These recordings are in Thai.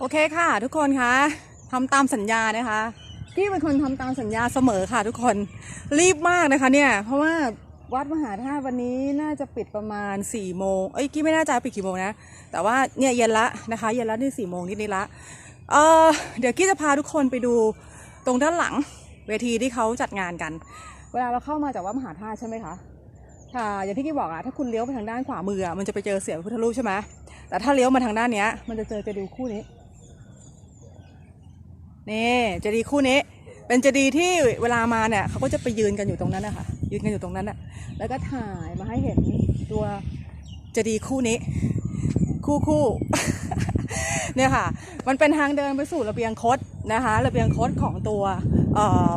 โอเคค่ะ ทุกคนคะทำตามสัญญานะคะพี่เป็นคนทำตามสัญญาเสมอค่ะทุกคนรีบมากนะคะเนี่ย เพราะว่าวัดมหาธาตุวันนี้น่าจะปิดประมาณ4ี่โมงเอ้ยกี้ไม่แน่ใจปิดกี่โมงนะ แต่ว่าเนี่ยเย็นละนะคะ เย็นละนี่สี่โมงนิดๆละเออเดี๋ยวกี้จะพาทุกคนไปดูตรงด้านหลังเวทีที่เขาจัดงานกัน เวลาเราเข้ามาจากวัดมหาธาตุใช่ไหมคะค่ะอย่างที่กี้บอกอะถ้าคุณเลี้ยวไปทางด้านขวามืออะมันจะไปเจอเสียงพุทธรูปใช่ไหมแต่ถ้าเลี้ยวมาทางด้านเนี้ยมันจะเจอเจดีย์คู่นี้ นี่เจดีย์คู่นี้ เป็นเจดีย์ที่เวลามาเนี่ยเขาก็จะไปยืนกันอยู่ตรงนั้นนะคะยืนกันอยู่ตรงนั้นน่ะแล้วก็ถ่ายมาให้เห็นตัวเจดีย์คู่นี้ คู่คู่เนี่ยค่ะ มันเป็นทางเดินไปสู่ระเบียงคดนะคะ ระเบียงคดของตัวเอ่อ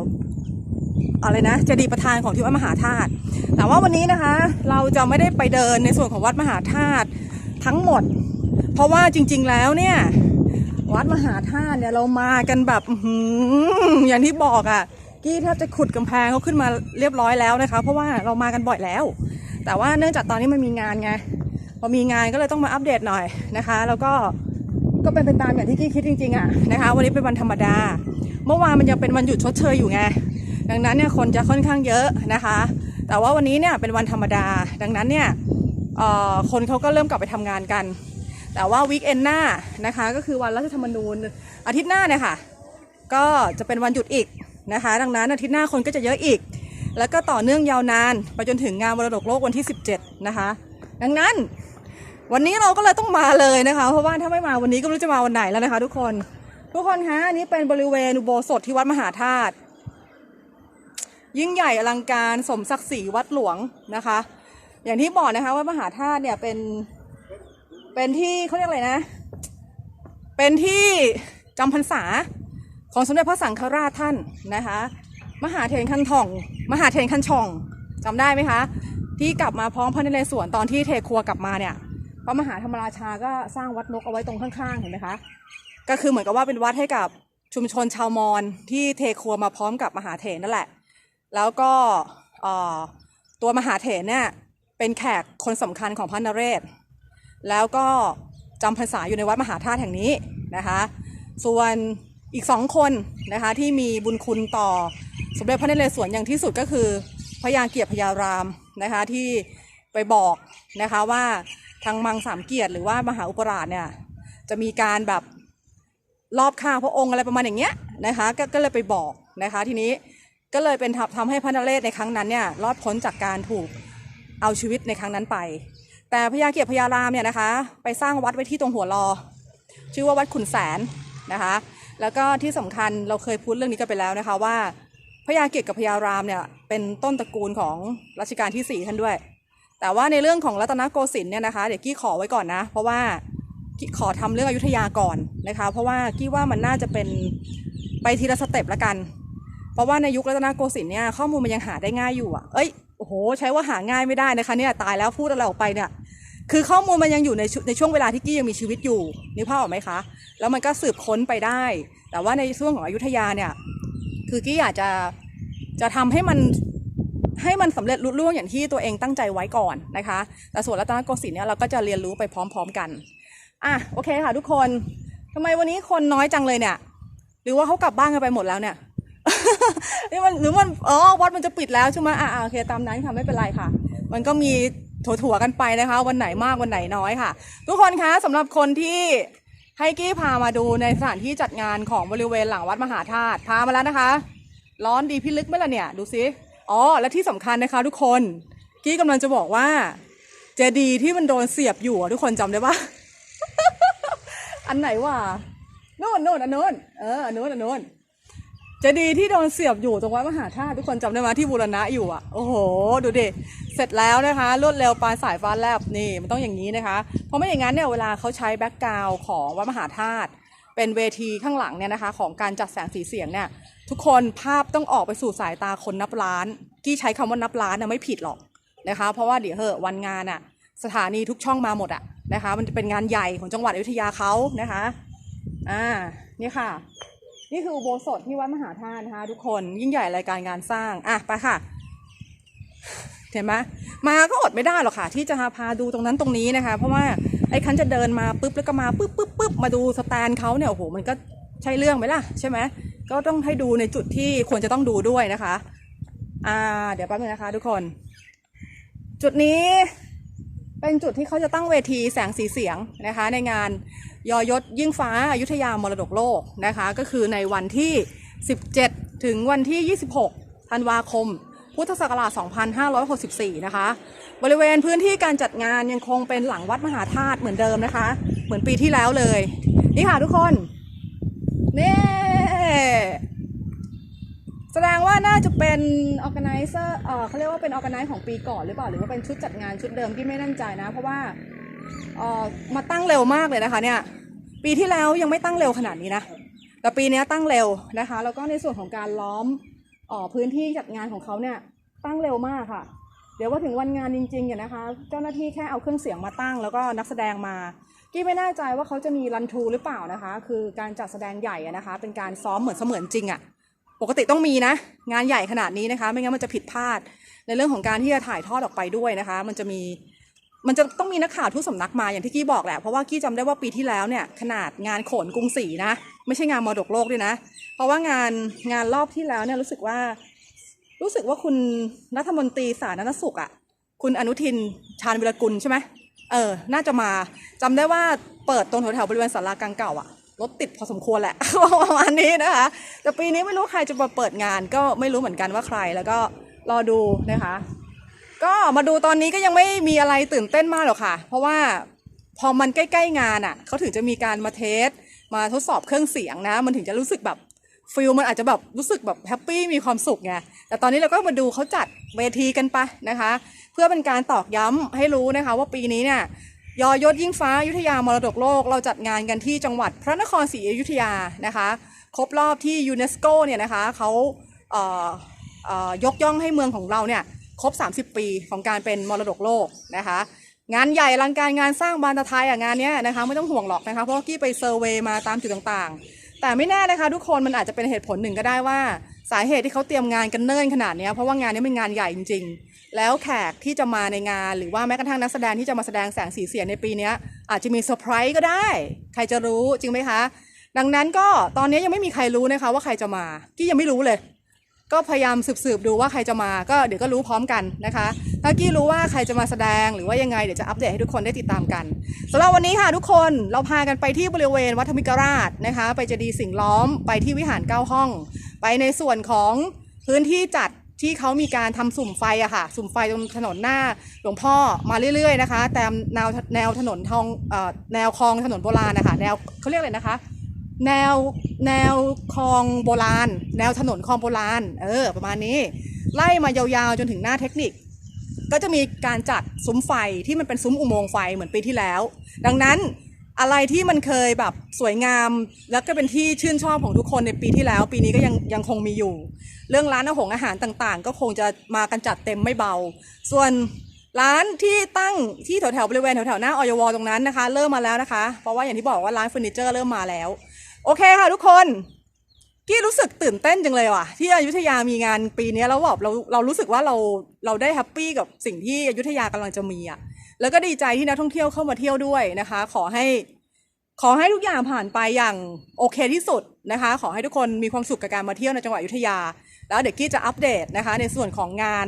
อะไรนะเจดีย์ประธานของที่วัดมหาธาตุแต่ว่าวันนี้นะคะ เราจะไม่ได้ไปเดินในส่วนของวัดมหาธาตุทั้งหมด เพราะว่าจริง ๆ แล้วเนี่ย วัดมหาธาตุเนี่ยเรามากันแบบอย่างที่บอกอะ่ะ กี้แทบจะขุดกำแพงเขาขึ้นมาเรียบร้อยแล้วนะคะ เพราะว่าเรามากันบ่อยแล้ว แต่ว่าเนื่องจากตอนนี้มันมีงานไงพอมีงานก็เลยต้องมาอัปเดตหน่อยนะคะ แล้วก็ก็เป็นไปตามอย่างที่กี้คิดจริงๆอะนะคะ วันนี้เป็นวันธรรมดา เมื่อวานมันยังเป็นวันหยุดชดเชยอยู่ไงดังนั้นเนี่ยคนจะค่อนข้างเยอะนะคะ แต่ว่าวันนี้เนี่ยเป็นวันธรรมดา ดังนั้นเนี่ยเอ่อคนเขาก็เริ่มกลับไปทำงานกัน แต่ว่าวีคเอนหน้านะคะก็คือวันรัฐธรรมนูญอาทิตย์หน้าเนี่ยค่ะก็จะเป็นวันหยุดอีกนะคะ ดังนั้นอาทิตย์หน้าคนก็จะเยอะอีก แล้วก็ต่อเนื่องยาวนานไปจนถึงงานมรดกโลกวันที่ 17 นะคะ ดังนั้นวันนี้เราก็เลยต้องมาเลยนะคะ เพราะว่าถ้าไม่มาวันนี้ก็ไม่รู้จะมาวันไหนแล้วนะคะ ทุกคนทุกคนคะอันนี้เป็นบริเวณอุโบสถที่วัดมหาธาตุยิ่งใหญ่อลังการสมศักดิ์ศรีวัดหลวงนะคะ อย่างที่บอกนะคะว่ามหาธาตุเนี่ยเป็น เป็นที่เขาเรียกอะไรนะ เป็นที่จำพรรษาของสมเด็จพระสังฆราชท่านนะคะ มหาเถรคันท่อง มหาเถรคันช่องจำได้ไหมคะ ที่กลับมาพร้อมพระนเรศวรตอนที่เทครัวกลับมาเนี่ยพระมหาธรรมราชาก็สร้างวัดนกเอาไว้ตรงข้างๆเห็นไหมคะก็คือเหมือนกับว่าเป็นวัดให้กับชุมชนชาวมอญที่เทครัวมาพร้อมกับมหาเถรนั่นแหละ แล้วก็ตัวมหาเถรเนี่ยเป็นแขกคนสำคัญของพระนเรศ แล้วก็จำพรรษาอยู่ในวัดมหาธาตุแห่งนี้นะคะ ส่วนอีกสองคนนะคะที่มีบุญคุณต่อสมเด็จพระนเรศวรอย่างที่สุดก็คือพระยาเกียรติพยารามนะคะที่ไปบอกนะคะว่าทางมังสามเกียรติหรือว่ามหาอุปราชเนี่ยจะมีการแบบรอบฆ่าพระองค์อะไรประมาณอย่างเงี้ยนะคะกก็เลยไปบอกนะคะทีนี้ก็เลยเป็นทำทำให้พระนเรศในครั้งนั้นเนี่ยรอดพ้นจากการถูกเอาชีวิตในครั้งนั้นไป แต่พญาเกียรติพญารามเนี่ยนะคะ ไปสร้างวัดไว้ที่ตรงหัวรอ ชื่อว่าวัดขุนแสนนะคะ แล้วก็ที่สำคัญเราเคยพูดเรื่องนี้กันไปแล้วนะคะว่าพญาเกียรติกับพญารามเนี่ยเป็นต้นตระกูลของรัชกาลที่สี่ท่านด้วย แต่ว่าในเรื่องของรัตนโกสินทร์เนี่ยนะคะเดี๋ยวกี้ขอไว้ก่อนนะ เพราะว่าขอทำเรื่องอยุธยาก่อนนะคะ เพราะว่ากี้ว่ามันน่าจะเป็นไปทีละสเต็ปละกัน เพราะว่าในยุครัตนโกสินทร์เนี่ยข้อมูลมันยังหาได้ง่ายอยู่อะเอ้ย โอ้โห ใช้ว่าหาง่ายไม่ได้นะคะเนี่ยตายแล้วพูดอะไรออกไปเนี่ย คือข้อมูลมันยังอยู่ในชุในช่วงเวลาที่กี้ยังมีชีวิตอยู่นึกภาพออกไหมคะ แล้วมันก็สืบค้นไปได้ แต่ว่าในช่วงของอยุธยาเนี่ย คือกี้อยากจะจะทำให้มันให้มันสำเร็จลุล่วงอย่างที่ตัวเองตั้งใจไว้ก่อนนะคะ แต่ส่วนรัตนโกสินทร์เนี่ยเราก็จะเรียนรู้ไปพร้อม ๆ กันอะโอเคค่ะทุกคนทำไมวันนี้คนน้อยจังเลยเนี่ย หรือว่าเขากลับบ้านกันไปหมดแล้วเนี่ย นี่มันหรือมันอ๋อวัดมันจะปิดแล้วใช่ไหมอ่าโอเคตามนั้นค่ะไม่เป็นไรค่ะ มันก็มีถั่วๆกันไปนะคะ วันไหนมากวันไหนน้อยค่ะ ทุกคนคะสำหรับคนที่ให้กี้พามาดูในสถานที่จัดงานของบริเวณหลังวัดมหาธาตุพามาแล้วนะคะ ร้อนดีพี่ลึกไหมล่ะเนี่ยดูสิอ๋อและที่สำคัญนะคะ ทุกคนกี้กำลังจะบอกว่าเจดีที่มันโดนเสียบอยู่ทุกคนจำได้ปะอันไหนวะนู่นนู่นอันนู้นเอออันนู้นอันนู้น เจดีที่โดนเสียบอยู่ตรงวัดมหาธาตุทุกคนจำได้ไหมที่บูรณะอยู่อะโอ้โห ดูดิเสร็จแล้วนะคะ รวดเร็วปลายสายฟ้าแลบนี่มันต้องอย่างนี้นะคะ เพราะไม่อย่างนั้นเนี่ยเวลาเขาใช้แบ็กกราวด์ของวัดมหาธาตุเป็นเวทีข้างหลังเนี่ยนะคะ ของการจัดแสงสีเสียงเนี่ย ทุกคนภาพต้องออกไปสู่สายตาคนนับล้าน ที่ใช้คำว่านับล้านนะไม่ผิดหรอกนะคะ เพราะว่าเดี๋ยวเหอะวันงานอะสถานีทุกช่องมาหมดอะนะคะ มันจะเป็นงานใหญ่ของจังหวัดอยุธยาเขานะคะอ่านี่ค่ะ นี่คืออุโบสถที่วัดมหาธาตุนะคะทุกคนยิ่งใหญ่รายการงานสร้างอะไปค่ะเห็นไหมมาก็อดไม่ได้หรอกค่ะ ที่จะพาดูตรงนั้นตรงนี้นะคะ เพราะว่าไอ้คันจะเดินมาปุ๊บแล้วก็มาปุ๊บปุ๊บปุ๊บมาดูสแตนเขาเนี่ยโอ้โหมันก็ใช่เรื่องไหมล่ะใช่ไหมก็ต้องให้ดูในจุดที่ควรจะต้องดูด้วยนะคะอ่าเดี๋ยวแป๊บนึงนะคะ ทุกคน จุดนี้เป็นจุดที่เขาจะตั้งเวทีแสงสีเสียงนะคะ ในงาน ยอยศยิ่งฟ้าอายุทยามรดกโลกนะคะ ก็คือในวันที่ 17 ถึงวันที่ 26 ธันวาคม พุทธศักราช 2564 นะคะ บริเวณพื้นที่การจัดงานยังคงเป็นหลังวัดมหาธาตุเหมือนเดิมนะคะ เหมือนปีที่แล้วเลย นี่ค่ะทุกคน นี่ แสดงว่าน่าจะเป็น organizer เอ่อเขาเรียกว่าเป็น organize ของปีก่อนหรือเปล่า หรือว่าเป็นชุดจัดงานชุดเดิมที่ไม่แน่ใจนะ เพราะว่ามาตั้งเร็วมากเลยนะคะเนี่ย ปีที่แล้วยังไม่ตั้งเร็วขนาดนี้นะแต่ปีนี้ตั้งเร็วนะคะ แล้วก็ในส่วนของการล้อมอ่อพื้นที่จัดงานของเขาเนี่ยตั้งเร็วมากค่ะ เดี๋ยวว่าถึงวันงานจริงๆเนี่ยนะคะ เจ้าหน้าที่แค่เอาเครื่องเสียงมาตั้ง แล้วก็นักแสดงมากี้ไม่แน่ใจว่าเขาจะมีรันทูหรือเปล่านะคะ คือการจัดแสดงใหญ่นะคะ เป็นการซ้อมเหมือนเสมือนจริงอะปกติต้องมีนะ งานใหญ่ขนาดนี้นะคะ ไม่งั้นมันจะผิดพลาด ในเรื่องของการที่จะถ่ายทอดออกไปด้วยนะคะ มันจะมี มันจะต้องมีนักข่าวทุกสำนักมาอย่างที่กี้บอกแหละ เพราะว่ากี้จำได้ว่าปีที่แล้วเนี่ยขนาดงานโขนกรุงศรีนะ ไม่ใช่งานมรดกโลกด้วยนะ เพราะว่างานงานรอบที่แล้วเนี่ยรู้สึกว่า รู้สึกว่าคุณรัฐมนตรีสาธารณสุขอะ่ะ คุณอนุทินชาญวิรกุลใช่ไหมเออ น่าจะมาจำได้ว่าเปิดตรงแถวๆบริเวณศาลากลางเก่าอะรถติดพอสมควรแหละประมาณนี้นะคะ แต่ปีนี้ไม่รู้ใครจะมาเปิดงานก็ไม่รู้เหมือนกันว่าใครแล้วก็รอดูนะคะ ก็มาดูตอนนี้ก็ยังไม่มีอะไรตื่นเต้นมากหรอกค่ะ เพราะว่าพอมันใกล้ๆงานอะเขาถึงจะมีการมาเทส มาทดสอบเครื่องเสียงนะ มันถึงจะรู้สึกแบบฟิลมันอาจจะแบบรู้สึกแบบแฮปปี้มีความสุขไงแต่ตอนนี้เราก็มาดูเขาจัดเวทีกันไปนะคะ เพื่อเป็นการตอกย้ำให้รู้นะคะว่าปีนี้เนี่ยยอยศยิ่งฟ้ายุธยามรดกโลก เราจัดงานกันที่จังหวัดพระนครศรีอยุธยานะคะครบรอบที่ยูเนสโกเนี่ยนะคะเขาเอ่อเอ่อยกย่องให้เมืองของเราเนี่ย ครบ 30 ปีของการเป็นมรดกโลกนะคะ งานใหญ่ลังการงานสร้างบานตะไทยอะงานเนี้ยนะคะไม่ต้องห่วงหรอกนะคะเพราะกี้ไปเซอร์เวย์มาตามจุดต่างๆ แต่ไม่แน่นะคะทุกคนมันอาจจะเป็นเหตุผลหนึ่งก็ได้ว่า สาเหตุที่เขาเตรียมงานกันเนิ่นขนาดนี้เพราะว่างานนี้เป็นงานใหญ่จริง ๆ แล้วแขกที่จะมาในงานหรือว่าแม้กระทั่งนักแสดงที่จะมาแสดงแสงสีเสียงในปีนี้อาจจะมีเซอร์ไพรส์ก็ได้ ใครจะรู้จริงไหมคะดังนั้นก็ตอนนี้ยังไม่มีใครรู้นะคะว่าใครจะมา กี้ยังไม่รู้เลย ก็พยายามสืบๆดูว่าใครจะมาก็เดี๋ยวก็รู้พร้อมกันนะคะถ้ากี้รู้ว่าใครจะมาแสดงหรือว่ายังไงเดี๋ยวจะอัปเดตให้ทุกคนได้ติดตามกันสำหรับวันนี้ค่ะทุกคนเราพากันไปที่บริเวณวัดธรรมิกราชนะคะ ไปเจดีย์สิ่งล้อมไปที่วิหารเก้าห้อง ไปในส่วนของพื้นที่จัดที่เขามีการทำสุ่มไฟอะค่ะ สุ่มไฟตรงถนนหน้าหลวงพ่อมาเรื่อยๆนะคะตามแนวแนวถนนทองเอ่อแนวคลองถนนโบราณนะคะแนวเขาเรียกอะไรนะคะ แนวแนวคลองโบราณ แนวถนนคลองโบราณ เออ ประมาณนี้ ไล่มายาวๆจนถึงหน้าเทคนิค ก็จะมีการจัดซุ้มไฟที่มันเป็นซุ้มอุโมงค์ไฟเหมือนปีที่แล้ว ดังนั้นอะไรที่มันเคยแบบสวยงามแล้วก็เป็นที่ชื่นชอบของทุกคนในปีที่แล้ว ปีนี้ก็ยังยังคงมีอยู่ เรื่องร้านอาหงอาหารต่างๆ ก็คงจะมากันจัดเต็มไม่เบา ส่วนร้านที่ตั้งที่แถวๆบริเวณแถวๆหน้าออยวตรงนั้นนะคะ เริ่มมาแล้วนะคะ เพราะว่าอย่างที่บอกว่าร้านเฟอร์นิเจอร์เริ่มมาแล้ว โอเคค่ะทุกคน กี้รู้สึกตื่นเต้นจังเลยว่ะ ที่อยุธยามีงานปีนี้แล้วแบบเราเรารู้สึกว่าเราเราได้แฮปปี้กับสิ่งที่อยุธยากำลังจะมีอะแล้วก็ดีใจที่นักท่องเที่ยวเข้ามาเที่ยวด้วยนะคะ ขอให้ขอให้ทุกอย่างผ่านไปอย่างโอเคที่สุดนะคะ ขอให้ทุกคนมีความสุขกับการมาเที่ยวในจังหวัดอยุธยา แล้วเดี๋ยวกี้จะอัปเดตนะคะในส่วนของงาน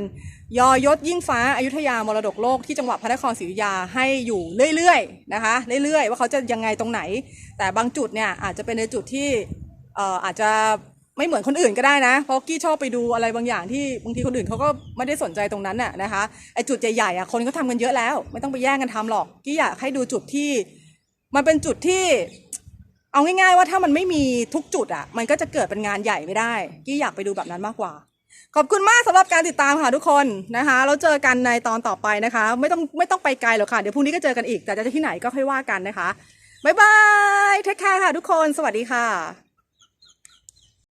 ยอยศยิ่งฟ้าอายุทยามรดกโลกที่จังหวัดพระนครศรีอยุธยาให้อยู่เรื่อยๆนะคะเรื่อยๆ ว่าเขาจะยังไงตรงไหน แต่บางจุดเนี่ยอาจจะเป็นในจุดที่อออาจจะไม่เหมือนคนอื่นก็ได้นะ เพราะกี้ชอบไปดูอะไรบางอย่างที่บางทีคนอื่นเขาก็ไม่ได้สนใจตรงนั้นน่ะนะคะไอจุดใหญ่ๆอะคนก็ทำกันเยอะแล้ว ไม่ต้องไปแย่งกันทำหรอกกี้อยากให้ดูจุดที่ มันเป็นจุดที่ เอาง่ายๆว่าถ้ามันไม่มีทุกจุดอะ มันก็จะเกิดเป็นงานใหญ่ไม่ได้ กี้อยากไปดูแบบนั้นมากกว่า ขอบคุณมากสำหรับการติดตามค่ะทุกคนนะคะแล้วเจอกันในตอนต่อไปนะคะ ไม่ต้องไม่ต้องไปไกลหรอกค่ะ เดี๋ยวพรุ่งนี้ก็เจอกันอีก แต่จะที่ไหนก็ค่อยว่ากันนะคะบ๊ายบายเทคแคร์ค่ะทุกคน สวัสดีค่ะ